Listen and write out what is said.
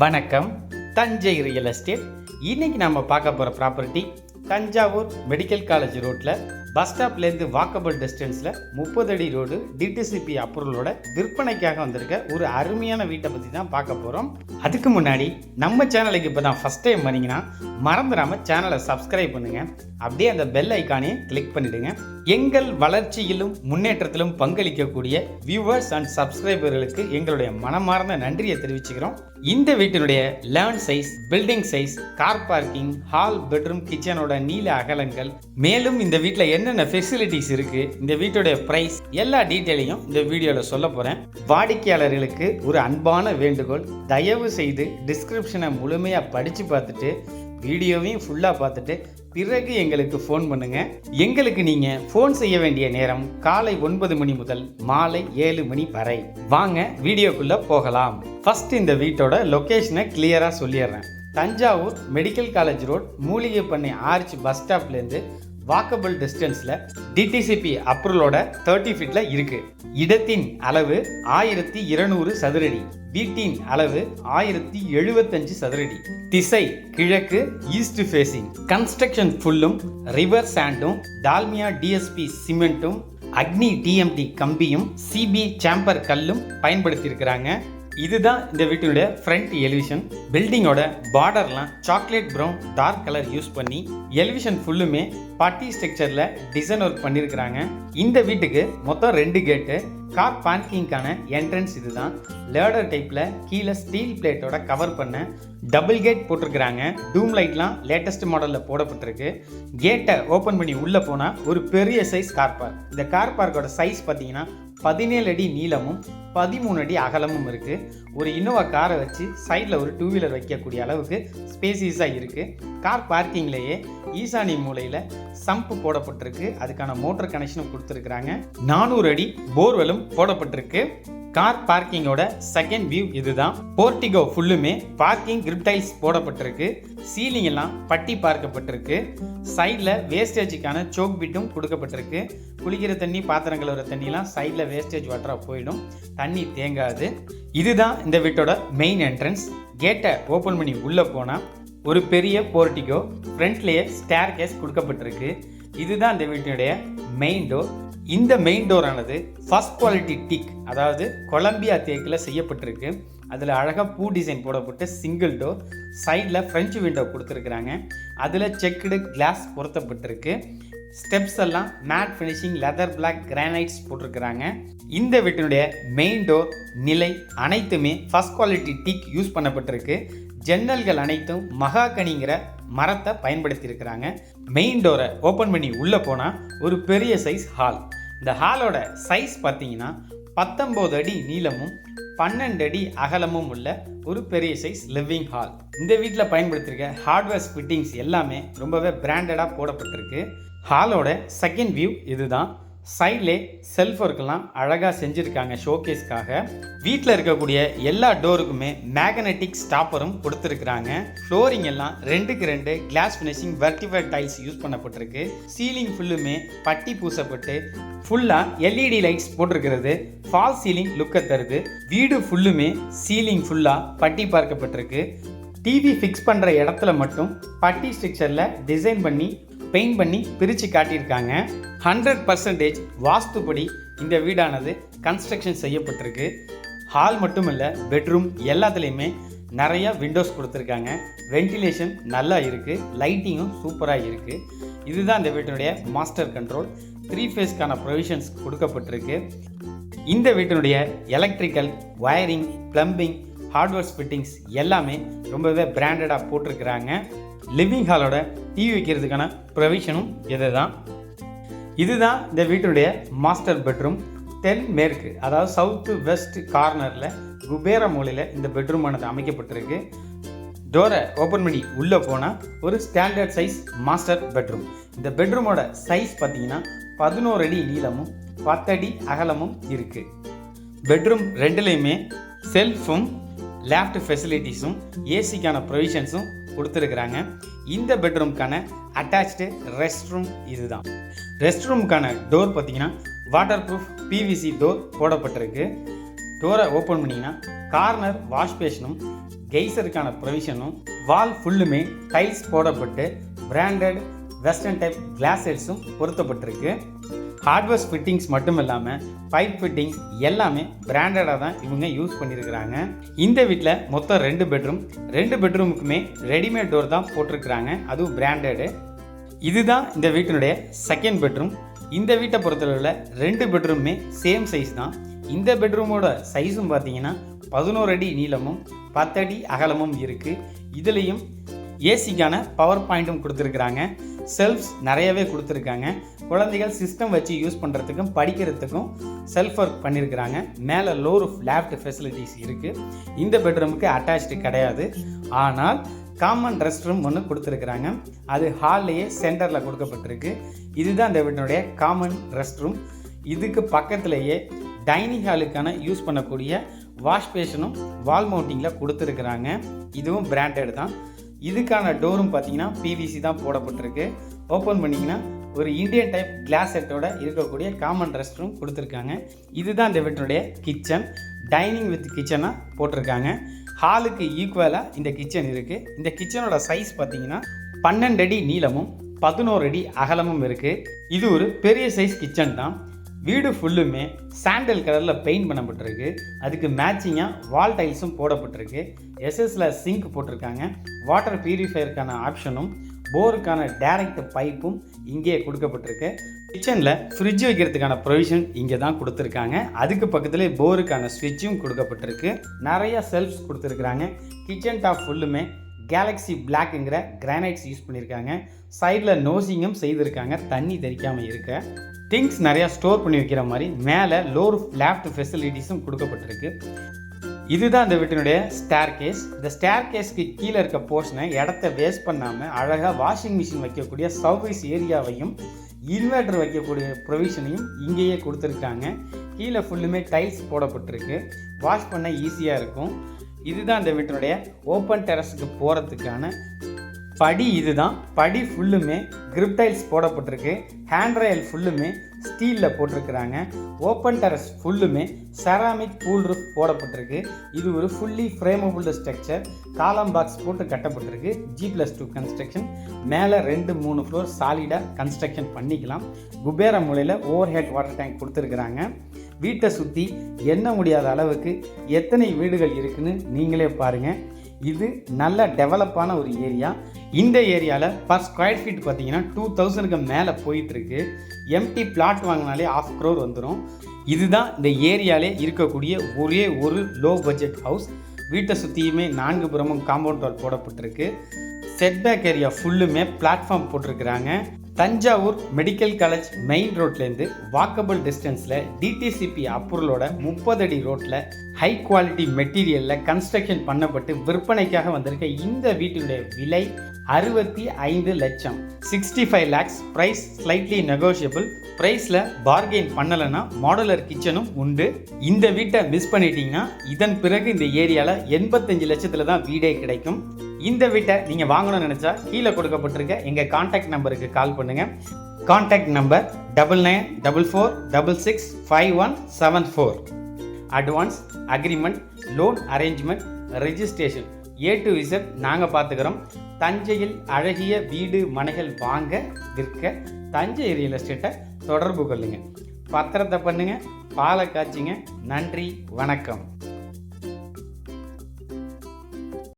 வணக்கம். Thanjai real estate இன்னைக்கு நம்ம பார்க்க போகிற ப்ராப்பர்ட்டி தஞ்சாவூர் மெடிக்கல் காலேஜ் ரோட்டில் பஸ் ஸ்டாப்லேருந்து வாக்கபிள் டிஸ்டன்ஸில் முப்பது அடி ரோடு டிடிசிபி அப்ரூவலோட விற்பனைக்காக வந்திருக்க ஒரு அருமையான வீட்டை பற்றி தான் பார்க்க போகிறோம் அதுக்கு முன்னாடி நம்ம சேனலுக்கு இப்போ தான் ஃபஸ்ட் டைம் வரீங்கன்னா மறந்துடாமல் சேனலை சப்ஸ்கிரைப் பண்ணுங்கள் அப்படியே அந்த பெல் ஐக்கானையும் கிளிக் பண்ணிவிடுங்க எங்கள் வளர்ச்சியிலும் முன்னேற்றத்திலும் பங்களிக்கக்கூடிய வியூவர்ஸ் அண்ட் சப்ஸ்கிரைபர்களுக்கு எங்களுடைய மனமார்ந்த நன்றியை தெரிவிச்சுக்கிறோம். இந்த வீட்டினுடைய land size building size car parking hall bedroom கிச்சனோட நீல அகலங்கள் மேலும் இந்த வீட்டில் என்னென்ன ஃபெசிலிட்டிஸ் இருக்கு இந்த வீட்டுடைய ப்ரைஸ் எல்லா டீட்டெயிலையும் இந்த வீடியோவில் சொல்ல போகிறேன் வாடிக்கையாளர்களுக்கு ஒரு அன்பான வேண்டுகோள் தயவு செய்து டிஸ்கிரிப்ஷனை முழுமையாக படித்து பார்த்துட்டு வீடியோவையும் ஃபுல்லாக பார்த்துட்டு பிறகு எங்களுக்கு ஃபோன் பண்ணுங்க. எங்களுக்கு நீங்க ஃபோன் செய்ய வேண்டிய நேரம் காலை ஒன்பது மணி முதல் மாலை ஏழு மணி வரை. வாங்க வீடியோக்குள்ள போகலாம். ஃபர்ஸ்ட் இந்த வீட்டோட லொகேஷனை கிளியரா சொல்லிடுறேன். தஞ்சாவூர் மெடிக்கல் காலேஜ் ரோட் மூலிகைப்பண்ணை ஆர்ச் பஸ் ஸ்டாப்லேருந்து வாக்கபிள் டிஸ்டன்ஸில் டிடிசிபி அப்ரூவலோட தேர்ட்டி ஃபீட்டில் இருக்குது இடத்தின் அளவு ஆயிரத்தி இருநூறு சதுரடி. வீட்டின் அளவு ஆயிரத்தி எழுபத்தஞ்சு சதுரடி. திசை கிழக்கு ஈஸ்ட் ஃபேசிங் கன்ஸ்ட்ரக்ஷன் ஃபுல்லும் ரிவர் சாண்டும் டால்மியா டிஎஸ்பி சிமெண்ட்டும் அக்னி டிஎம்டி கம்பியும் சிபி சாம்பர் கல்லும் பயன்படுத்தியிருக்கிறாங்க. இதுதான் இந்த வீட்டினுடைய ஃப்ரண்ட் எலிவிஷன் பில்டிங்கோட பார்டர்லாம் chocolate brown dark colour use பண்ணி எலிவிஷன் ஃபுல்லுமே பட்டி ஸ்ட்ரக்சரில் டிசைன் ஒர்க் பண்ணியிருக்கிறாங்க இந்த வீட்டுக்கு மொத்தம் ரெண்டு கேட்டு கார் பார்க்கிங்கான என்ட்ரன்ஸ் இதுதான். லேடர் டைப்பில் கீழே ஸ்டீல் பிளேட்டோட கவர் பண்ண டபுள் கேட் போட்டிருக்கிறாங்க. டூம் லைட்லாம் லேட்டஸ்ட் மாடலில் போடப்பட்டிருக்கு. கேட்டை ஓப்பன் பண்ணி உள்ளே போனால் ஒரு பெரிய சைஸ் கார் பார்க். இந்த கார் பார்க்கோட சைஸ் பார்த்தீங்கன்னா பதினேழு அடி நீளமும் பதிமூணு அடி அகலமும் இருக்குது ஒரு இன்னோவா காரை வச்சு சைடில் ஒரு டூ வீலர் வைக்கக்கூடிய அளவுக்கு ஸ்பேசியஸாக இருக்குது கார் பார்க்கிங்லேயே ஈசானி மூலையில் சம்ப் போடப்பட்டிருக்கு. அதுக்கான மோட்டர் கனெக்ஷனும் கொடுத்துருக்குறாங்க. நானூறு அடி போர்வெலும் போடப்பட்டிருக்கு. கார் பார்க்கிங்கோட செகண்ட் வியூ இதுதான். போர்டிகோ ஃபுல்லுமே பார்க்கிங் கிரிப்டைல்ஸ் போடப்பட்டிருக்கு. சீலிங் எல்லாம் பட்டி பார்க்கப்பட்டிருக்கு. சைடில் வேஸ்டேஜுக்கான சோக் பிட்டும் கொடுக்கப்பட்டிருக்கு. குளிக்கிற தண்ணி பாத்திரம் கழுவுற தண்ணிலாம் சைடில் வேஸ்டேஜ் வாட்டராக போயிடும். தண்ணி தேங்காது. இதுதான் இந்த வீட்டோட மெயின் என்ட்ரன்ஸ் கேட்டை ஓப்பன் பண்ணி உள்ளே போனால் ஒரு பெரிய போர்ட்டிகோ ஃப்ரண்ட்லேயே ஸ்டேர் கேஸ் கொடுக்கப்பட்டிருக்கு. இதுதான் இந்த வீட்டினுடைய மெயின் டோர் இந்த மெயின் டோரானது ஃபர்ஸ்ட் குவாலிட்டி டிக் அதாவது கொலம்பியா தேக்கில் செய்யப்பட்டிருக்கு. அதில் அழகாக பூ டிசைன் போடப்பட்டு சிங்கிள் டோர் சைடில் ஃப்ரெஞ்சு விண்டோ கொடுத்துருக்குறாங்க. அதில் செக்குடு கிளாஸ் பொருத்தப்பட்டிருக்கு. ஸ்டெப்ஸ் எல்லாம் matt finishing leather black granites போட்டிருக்கிறாங்க. இந்த வீட்டினுடைய மெயின் டோர் நிலை அனைத்துமே ஃபர்ஸ்ட் குவாலிட்டி டிக் யூஸ் பண்ணப்பட்டிருக்கு. ஜன்னல்கள் அனைத்தும் மகாகனிங்கிற மரத்தை பயன்படுத்தியிருக்கிறாங்க. மெயின் டோரை ஓப்பன் பண்ணி உள்ளே போனால் ஒரு பெரிய சைஸ் ஹால் இந்த ஹாலோட சைஸ் பார்த்தீங்கன்னா பத்தொம்போது அடி நீளமும் பன்னெண்டு அடி அகலமும் உள்ள ஒரு பெரிய சைஸ் லிவிங் ஹால் இந்த வீட்டில் பயன்படுத்தியிருக்க ஹார்ட்வேர்ஸ் ஃபிட்டிங்ஸ் எல்லாமே ரொம்பவே பிராண்டடாக போடப்பட்டிருக்கு. ஹாலோட செகண்ட் வியூ இதுதான். சைட்லே செல்ஃப் ஒர்க்கெல்லாம் அழகாக செஞ்சுருக்காங்க ஷோகேஸ்க்காக வீட்டில் இருக்கக்கூடிய எல்லா டோருக்குமே மேக்னெட்டிக் ஸ்டாப்பரும் கொடுத்துருக்குறாங்க. ஃப்ளோரிங் எல்லாம் ரெண்டுக்கு ரெண்டு glass finishing vitrified tiles use பண்ணப்பட்டிருக்கு. சீலிங் ஃபுல்லுமே பட்டி பூசப்பட்டு ஃபுல்லாக எல்இடி லைட்ஸ் போட்டிருக்கிறது. ஃபால் சீலிங் லுக்கை தருது. வீடு ஃபுல்லுமே சீலிங் ஃபுல்லாக பட்டி பார்க்கப்பட்டிருக்கு. டிவி ஃபிக்ஸ் பண்ணுற இடத்துல மட்டும் பட்டி ஸ்ட்ரக்சரில் டிசைன் பண்ணி பெயிண்ட் பண்ணி பிரித்து காட்டியிருக்காங்க. ஹண்ட்ரட் பர்சன்டேஜ் வாஸ்துப்படி இந்த வீடானது கன்ஸ்ட்ரக்ஷன் செய்யப்பட்டிருக்கு. ஹால் மட்டும் இல்லை பெட்ரூம் எல்லாத்துலேயுமே நிறைய விண்டோஸ் கொடுத்துருக்காங்க. வென்டிலேஷன் நல்லா இருக்குது லைட்டிங்கும் சூப்பராக இருக்குது இதுதான் இந்த வீட்டினுடைய மாஸ்டர் கண்ட்ரோல் த்ரீ ஃபேஸ்க்கான ப்ரொவிஷன்ஸ் கொடுக்கப்பட்டிருக்கு. இந்த வீட்டினுடைய electrical wiring plumbing hardwares fittings எல்லாமே ரொம்பவே பிராண்டடாக போட்டிருக்கிறாங்க. லிவிங் ஹாலோட டிவி வைக்கிறதுக்கான ப்ரொவிஷனும் இது தான் இதுதான் இந்த வீட்டுடைய மாஸ்டர் பெட்ரூம் தென் மேற்கு அதாவது சவுத்து வெஸ்ட் கார்னரில் குபேர மூலையில் இந்த பெட்ரூமானது அமைக்கப்பட்டிருக்கு. டோரை ஓப்பன் பண்ணி உள்ளே போனால் ஒரு ஸ்டாண்டர்ட் சைஸ் மாஸ்டர் பெட்ரூம் இந்த பெட்ரூமோட சைஸ் பார்த்தீங்கன்னா பதினோரு அடி நீளமும் பத்தடி அகலமும் இருக்குது பெட்ரூம் ரெண்டுலேயுமே செல்ஃபும் லேஃப்ட் ஃபெசிலிட்டிஸும் ஏசிக்கான ப்ரொவிஷன்ஸும் கொடுத்துருக்குறாங்க. இந்த பெட்ரூம்க்கான அட்டாச்டு ரெஸ்ட் ரூம் இதுதான். ரெஸ்ட் ரூமுக்கான டோர் பார்த்தீங்கன்னா வாட்டர் ப்ரூஃப் பிவிசி டோர் போடப்பட்டிருக்கு. டோரை ஓப்பன் பண்ணிங்கன்னா கார்னர் வாஷ் பேஷனும் கெய்சருக்கான ப்ரொவிஷனும் வால் ஃபுல்லுமே டைல்ஸ் போடப்பட்டு பிராண்டட் வெஸ்டர்ன் டைப் கிளாஸ் ஹெட்ஸும் பொருத்தப்பட்டிருக்கு. ஹார்ட்வேர்ஸ் ஃபிட்டிங்ஸ் மட்டும் இல்லாமல் பைப் ஃபிட்டிங் எல்லாமே பிராண்டடாக தான் இவங்க யூஸ் பண்ணியிருக்கிறாங்க இந்த வீட்டில் மொத்தம் ரெண்டு பெட்ரூம் ரெண்டு பெட்ரூமுக்குமே ரெடிமேட் டோர் தான் போட்டிருக்கிறாங்க. அதுவும் பிராண்டடு இதுதான் இந்த வீட்டினுடைய செகண்ட் பெட்ரூம் இந்த வீட்டை பொறுத்தளவில் ரெண்டு பெட்ரூமே சேம் சைஸ் தான். இந்த பெட்ரூமோட சைஸும் பார்த்தீங்கன்னா பதினோரு அடி நீளமும் பத்தடி அகலமும் இருக்குது இதுலேயும் ஏசிக்கான பவர் பாயிண்ட்டும் கொடுத்துருக்குறாங்க. செல்ஃப்ஸ் நிறையவே கொடுத்துருக்காங்க. குழந்தைகள் சிஸ்டம் வச்சு யூஸ் பண்ணுறதுக்கும் படிக்கிறதுக்கும் செல்ஃப் ஒர்க் பண்ணியிருக்கிறாங்க மேலே லோ லேப்ட் ஃபெசிலிட்டிஸ் இருக்குது இந்த பெட்ரூமுக்கு அட்டாச்டு கிடையாது. ஆனால் காமன் ரெஸ்ட் ரூம் ஒன்று கொடுத்துருக்குறாங்க. அது ஹால்லையே சென்டரில் கொடுக்கப்பட்டிருக்கு. இதுதான் இந்த வீட்டினுடைய காமன் ரெஸ்ட் ரூம் இதுக்கு பக்கத்துலேயே டைனிங் ஹாலுக்கான யூஸ் பண்ணக்கூடிய வாஷ் பேஷனும் வால் மவுண்டிங்கில் கொடுத்துருக்குறாங்க. இதுவும் பிராண்டட் தான். இதுக்கான டோரும் பார்த்தீங்கன்னா பிவிசி தான் போடப்பட்டிருக்கு. ஓப்பன் பண்ணிங்கன்னா ஒரு இந்தியன் டைப் கிளாஸ் செட்டோட இருக்கக்கூடிய காமன் ரெஸ்ட் ரூம் கொடுத்துருக்காங்க. இதுதான் இந்த வீட்டினுடைய கிச்சன் டைனிங் வித் கிச்சனாக போட்டிருக்காங்க. ஹாலுக்கு ஈக்குவலாக இந்த கிச்சன் இருக்குது இந்த கிச்சனோட சைஸ் பார்த்தீங்கன்னா பன்னெண்டு அடி நீளமும் பதினோரு அடி அகலமும் இருக்குது இது ஒரு பெரிய சைஸ் கிச்சன் தான். வீடு ஃபுல்லுமே சாண்டல் கலரில் பெயிண்ட் பண்ணப்பட்டிருக்கு. அதுக்கு மேட்சிங்காக வால் டைல்ஸும் போடப்பட்டிருக்கு. எஸ்எஸ்ல சிங்க் போட்டிருக்காங்க. வாட்டர் பியூரிஃபையருக்கான ஆப்ஷனும் போருக்கான டைரக்ட் பைப்பும் இங்கே கொடுக்கப்பட்டிருக்கு. கிச்சனில் ஃப்ரிட்ஜ் வைக்கிறதுக்கான ப்ரொவிஷன் இங்கே தான் கொடுத்துருக்காங்க. அதுக்கு பக்கத்துலேயே போருக்கான ஸ்விட்சும் கொடுக்கப்பட்டிருக்கு. நிறைய செல்ஃப்ஸ் கொடுத்துருக்குறாங்க. கிச்சன் டாப் ஃபுல்லுமே கேலக்ஸி பிளாக்குங்கிற கிரானைட்ஸ் யூஸ் பண்ணியிருக்காங்க சைடில் நோசிங்கும் செய்திருக்காங்க. தண்ணி தெறிக்காமல் இருக்க. திங்ஸ் நிறையா ஸ்டோர் பண்ணி வைக்கிற மாதிரி மேலே லோர் லேப்ட் ஃபெசிலிட்டிஸும் கொடுக்கப்பட்டிருக்கு. இதுதான் இந்த வீட்டினுடைய ஸ்டேர் கேஸ் இந்த ஸ்டேர் கேஸ்க்கு கீழே இருக்க போர்ஷனை இடத்த வேஸ்ட் பண்ணாமல் அழகாக வாஷிங் மிஷின் வைக்கக்கூடிய சர்வீஸ் ஏரியாவையும் இன்வெர்டர் வைக்கக்கூடிய ப்ரொவிஷனையும் இங்கேயே கொடுத்துருக்காங்க. கீழே ஃபுல்லுமே டைல்ஸ் போடப்பட்டிருக்கு. வாஷ் பண்ண ஈஸியாக இருக்கும். இதுதான் இந்த வீட்டினுடைய ஓப்பன் டெரஸுக்கு போகிறதுக்கான படி இதுதான். படி ஃபுல்லுமே கிரிப் டைல்ஸ் போடப்பட்டிருக்கு. ஹேண்ட் ரயில் ஃபுல்லுமே ஸ்டீலில் போட்டிருக்கிறாங்க. ஓப்பன் டெரஸ் ஃபுல்லுமே செராமிக் பூல் ரூப் போடப்பட்டிருக்கு. இது ஒரு fully framable structure column box போட்டு கட்டப்பட்டிருக்கு. ஜி ப்ளஸ் டூ கன்ஸ்ட்ரக்ஷன் மேலே ரெண்டு மூணு ஃப்ளோர் சாலிடாக கன்ஸ்ட்ரக்ஷன் பண்ணிக்கலாம். குபேர மூலையில் ஓவர் ஹெட் வாட்டர் டேங்க் கொடுத்துருக்குறாங்க. வீட்டை சுற்றி எண்ண முடியாத அளவுக்கு எத்தனை வீடுகள் இருக்குதுன்னு நீங்களே பாருங்கள் இது நல்ல டெவலப்பான ஒரு ஏரியா இந்த ஏரியாவில் பர் ஸ்கொயர் ஃபீட் பார்த்தீங்கன்னா டூ தௌசண்ட்க்கு மேலே போயிட்டுருக்கு. எம்டி பிளாட் வாங்கினாலே ஆஃப் க்ரோர் வந்துடும் இதுதான் இந்த ஏரியாலே இருக்கக்கூடிய ஒரே ஒரு லோ பட்ஜெட் ஹவுஸ் வீட்டை சுற்றியுமே நான்கு புறமும் காம்பவுண்ட் வால் போடப்பட்டிருக்கு. செட்பேக் ஏரியா ஃபுல்லுமே பிளாட்ஃபார்ம் போட்டிருக்கிறாங்க. தஞ்சாவூர் மெடிக்கல் காலேஜ் மெயின் ரோட்லேருந்து வாக்கபிள் டிஸ்டன்ஸில் டிடிசிபி அப்ரூவலோட முப்பது அடி ரோட்டில் ஹை குவாலிட்டி மெட்டீரியலில் கன்ஸ்ட்ரக்ஷன் பண்ணப்பட்டு விற்பனைக்காக வந்திருக்க இந்த வீட்டினுடைய விலை அறுபத்தி ஐந்து லட்சம். Sixty five lakhs price slightly negotiable ப்ரைஸில் பார்கெயின் பண்ணலைன்னா மாடலர் கிச்சனும் உண்டு. இந்த வீட்டை மிஸ் பண்ணிட்டீங்கன்னா இதன் பிறகு இந்த ஏரியாவில் எண்பத்தஞ்சு லட்சத்தில் தான் வீடே கிடைக்கும். இந்த வீட்டை நீங்கள் வாங்கணும்னு நினச்சா கீழே கொடுக்கப்பட்டிருக்க எங்கள் காண்டாக்ட் நம்பருக்கு கால் பண்ணுங்கள் contact number double nine double four double six five one seven four advance agreement loan arrangement registration A to Z நாங்கள் பார்த்துக்கிறோம் தஞ்சையில் அழகிய வீடு மனைகள் வாங்க விற்க தஞ்சை ரியல் எஸ்டேட்டை தொடர்பு கொள்ளுங்கள் பத்திரத்தை பண்ணுங்கள் பாலை காய்ச்சிங்க. நன்றி வணக்கம்.